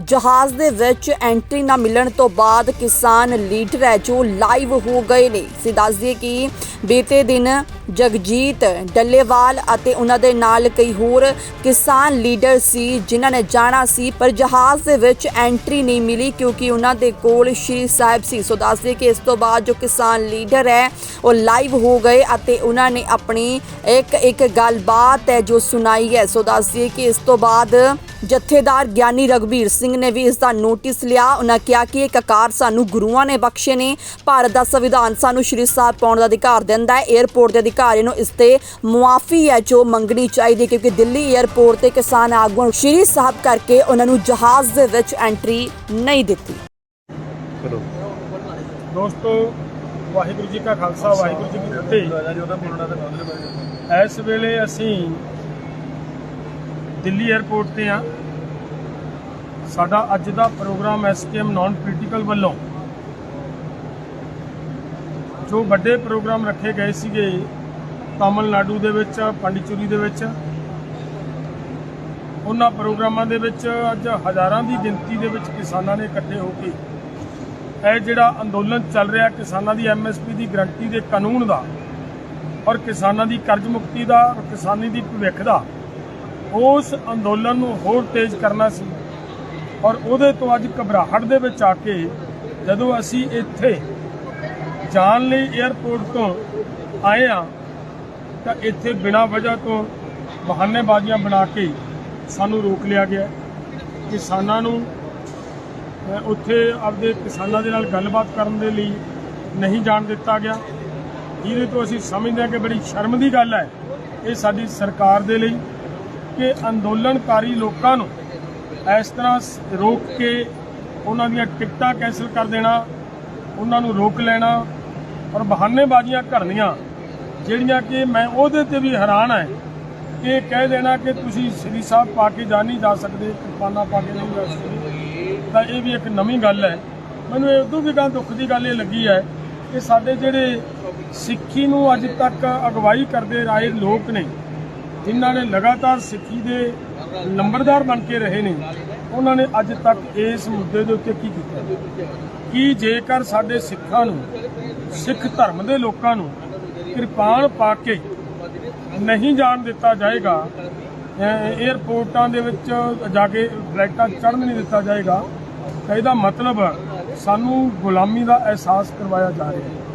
ਜਹਾਜ਼ ਦੇ ਵਿੱਚ ਐਂਟਰੀ ਨਾ ਮਿਲਣ ਤੋਂ ਬਾਅਦ ਕਿਸਾਨ ਲੀਡਰ ਹੈ ਜੋ ਲਾਈਵ ਹੋ ਗਏ ਨੇ। ਸੀ ਦੱਸ ਦਈਏ ਕਿ ਬੀਤੇ ਦਿਨ ਜਗਜੀਤ ਡੱਲੇਵਾਲ ਅਤੇ ਉਹਨਾਂ ਦੇ ਨਾਲ ਕਈ ਹੋਰ ਕਿਸਾਨ ਲੀਡਰ ਸੀ, ਜਿਨ੍ਹਾਂ ਨੇ ਜਾਣਾ ਸੀ, ਪਰ ਜਹਾਜ਼ ਦੇ ਵਿੱਚ ਐਂਟਰੀ ਨਹੀਂ ਮਿਲੀ ਕਿਉਂਕਿ ਉਹਨਾਂ ਦੇ ਕੋਲ ਸ਼੍ਰੀ ਸਾਹਿਬ ਸੀ। ਸੋ ਦੱਸ ਕਿ ਇਸ ਤੋਂ ਬਾਅਦ ਜੋ ਕਿਸਾਨ ਲੀਡਰ ਹੈ, ਉਹ ਲਾਈਵ ਹੋ ਗਏ ਅਤੇ ਉਹਨਾਂ ਨੇ ਆਪਣੀ ਇੱਕ ਇੱਕ ਗੱਲਬਾਤ ਹੈ ਜੋ ਸੁਣਾਈ ਹੈ। ਸੋ ਦੱਸ ਕਿ ਇਸ ਤੋਂ ਬਾਅਦ ਜਥੇਦਾਰ ਗਿਆਨੀ ਰਗਵੀਰ ਸਿੰਘ ਨੇ ਵੀ ਇਸ ਦਾ ਨੋਟਿਸ ਲਿਆ। ਉਹਨਾਂ ਕਿਹਾ ਕਿ ਇਹ ਕਕਾਰ ਸਾਨੂੰ ਗੁਰੂਆਂ ਨੇ ਬਖਸ਼ੇ ਨੇ। ਭਾਰਤ ਦਾ ਸੰਵਿਧਾਨ ਸਾਨੂੰ ਸ਼੍ਰੀ ਸਾਹਿਬ ਪਾਉਣ ਦਾ ਅਧਿਕਾਰ ਦਿੰਦਾ ਹੈ। 에ਅਰਪੋਰਟ ਦੇ ਅਧਿਕਾਰੀ ਨੂੰ ਇਸ ਤੇ ਮੁਆਫੀ ਹੈ ਜੋ ਮੰਗਣੀ ਚਾਹੀਦੀ ਕਿਉਂਕਿ ਦਿੱਲੀ 에ਅਰਪੋਰਟ ਤੇ ਕਿਸਾਨ ਆਗੂਆਂ ਸ਼੍ਰੀ ਸਾਹਿਬ ਕਰਕੇ ਉਹਨਾਂ ਨੂੰ ਜਹਾਜ਼ ਦੇ ਵਿੱਚ ਐਂਟਰੀ ਨਹੀਂ ਦਿੱਤੀ। ਦੋਸਤੋ, ਵਾਹਿਗੁਰੂ ਜੀ ਕਾ ਖਾਲਸਾ, ਵਾਹਿਗੁਰੂ ਜੀ ਕੀ ਫਤਿਹ। ਇਸ ਵੇਲੇ ਅਸੀਂ ਦਿੱਲੀ 에ਅਰਪੋਰਟ ਤੇ ਆ ਸਾਡਾ ਅੱਜ ਦਾ ਪ੍ਰੋਗਰਾਮ ਐਸਕੇਐਮ ਨਾਨ ਪੋਲੀਟੀਕਲ ਵੱਲੋਂ। ਜੋ ਵੱਡੇ ਪ੍ਰੋਗਰਾਮ ਰੱਖੇ ਗਏ ਸੀਗੇ ਤਾਮਿਲਨਾਡੂ ਦੇ ਵਿੱਚ, ਪੰਡਿਚੇਰੀ ਦੇ ਵਿੱਚ। ਉਹਨਾਂ ਪ੍ਰੋਗਰਾਮਾਂ ਦੇ ਵਿੱਚ ਅੱਜ ਹਜ਼ਾਰਾਂ ਦੀ ਗਿਣਤੀ ਦੇ ਵਿੱਚ ਕਿਸਾਨਾਂ ਨੇ ਇਕੱਠੇ ਹੋ ਕੇ ਇਹ ਜਿਹੜਾ ਅੰਦੋਲਨ ਚੱਲ ਰਿਹਾ, ਕਿਸਾਨਾਂ ਦੀ ਐਮਐਸਪੀ ਦੀ ਗਰੰਟੀ ਦੇ ਕਾਨੂੰਨ ਦਾ ਔਰ ਕਿਸਾਨਾਂ ਦੀ ਕਰਜ਼ ਮੁਕਤੀ ਦਾ ਔਰ ਕਿਸਾਨੀ ਦੀ ਭਵਿੱਖ ਦਾ, ਉਸ ਅੰਦੋਲਨ ਨੂੰ ਹੋਰ ਤੇਜ਼ ਕਰਨਾ ਸੀ। ਔਰ ਉਹਦੇ ਤੋਂ ਅੱਜ ਘਬਰਾਹਟ ਦੇ ਵਿੱਚ ਆ ਕੇ ਜਦੋਂ ਅਸੀਂ ਇੱਥੇ ਜਾਣ ਲਈ 에ਅਰਪੋਰਟ ਤੋਂ ਆਏ ਆ ਤਾਂ ਇੱਥੇ ਬਿਨਾਂ ਵਜ੍ਹਾ ਤੋਂ ਬਹਾਨੇਬਾਜ਼ੀਆਂ ਬਣਾ ਕੇ ਸਾਨੂੰ ਰੋਕ ਲਿਆ ਗਿਆ ਕਿਸਾਨਾਂ ਨੂੰ ਉੱਥੇ ਆਪਦੇ ਕਿਸਾਨਾਂ ਦੇ ਨਾਲ ਗੱਲਬਾਤ ਕਰਨ ਦੇ ਲਈ ਨਹੀਂ ਜਾਣ ਦਿੱਤਾ ਗਿਆ। ਜਿਹਦੇ ਤੋਂ ਅਸੀਂ ਸਮਝਦੇ ਹਾਂ ਕਿ ਬੜੀ ਸ਼ਰਮ ਦੀ ਗੱਲ ਹੈ ਇਹ ਸਾਡੀ ਸਰਕਾਰ ਦੇ ਲਈ ਕਿ ਅੰਦੋਲਨਕਾਰੀ ਲੋਕਾਂ ਨੂੰ ਇਸ ਤਰ੍ਹਾਂ ਰੋਕ ਕੇ ਉਹਨਾਂ ਦੀਆਂ ਟਿਕਟਾਂ ਕੈਂਸਲ ਕਰ ਦੇਣਾ, ਉਹਨਾਂ ਨੂੰ ਰੋਕ ਲੈਣਾ ਔਰ ਬਹਾਨੇਬਾਜ਼ੀਆਂ ਕਰਨੀਆਂ ਜਿਹੜੀਆਂ ਕਿ ਮੈਂ ਉਹਦੇ ਤੇ ਵੀ ਹੈਰਾਨ ਹੈ ਕਿ ਕਹਿ ਦੇਣਾ ਕਿ ਤੁਸੀਂ ਸ੍ਰੀ ਸਾਹਿਬ ਪਾ ਕੇ ਜਾ ਨਹੀਂ ਜਾ ਸਕਦੇ, ਕਿਰਪਾਨਾਂ ਪਾ ਕੇ ਨਹੀਂ ਜਾ ਸਕਦੇ। ਤਾਂ ਇਹ ਵੀ ਇੱਕ ਨਵੀਂ ਗੱਲ ਹੈ। ਮੈਨੂੰ ਇਹ ਉਦੋਂ ਵੀ ਗੱਲ, ਦੁੱਖ ਦੀ ਗੱਲ ਇਹ ਲੱਗੀ ਹੈ ਕਿ ਸਾਡੇ ਜਿਹੜੇ ਸਿੱਖੀ ਨੂੰ ਅੱਜ ਤੱਕ ਅਗਵਾਈ ਕਰਦੇ ਰਾਏ ਲੋਕ ਨੇ, ਜਿਨ੍ਹਾਂ ਨੇ ਲਗਾਤਾਰ ਸਿੱਖੀ ਦੇ ਨੰਬਰਦਾਰ ਬਣ ਕੇ ਰਹੇ ਨੇ, ਉਹਨਾਂ ਨੇ ਅੱਜ ਤੱਕ ਇਸ ਮੁੱਦੇ ਦੇ ਉੱਤੇ ਕੀ ਕੀਤਾ? ਕਿ ਜੇਕਰ ਸਾਡੇ ਸਿੱਖਾਂ ਨੂੰ, ਸਿੱਖ ਧਰਮ ਦੇ ਲੋਕਾਂ ਨੂੰ ਕਿਰਪਾਨ ਪਾ ਕੇ ਨਹੀਂ ਜਾਣ ਦਿੱਤਾ ਜਾਏਗਾ। ਅਹ ਦੇ ਵਿੱਚ ਜਾ ਕੇ ਫਲਾਈਟਾਂ ਚੜ੍ਹਨ ਨਹੀਂ ਦਿੱਤਾ ਜਾਏਗਾ। ਇਹਦਾ ਮਤਲਬ ਸਾਨੂੰ ਗੁਲਾਮੀ ਦਾ ਅਹਿਸਾਸ ਕਰਵਾਇਆ ਜਾ ਰਿਹਾ ਹੈ।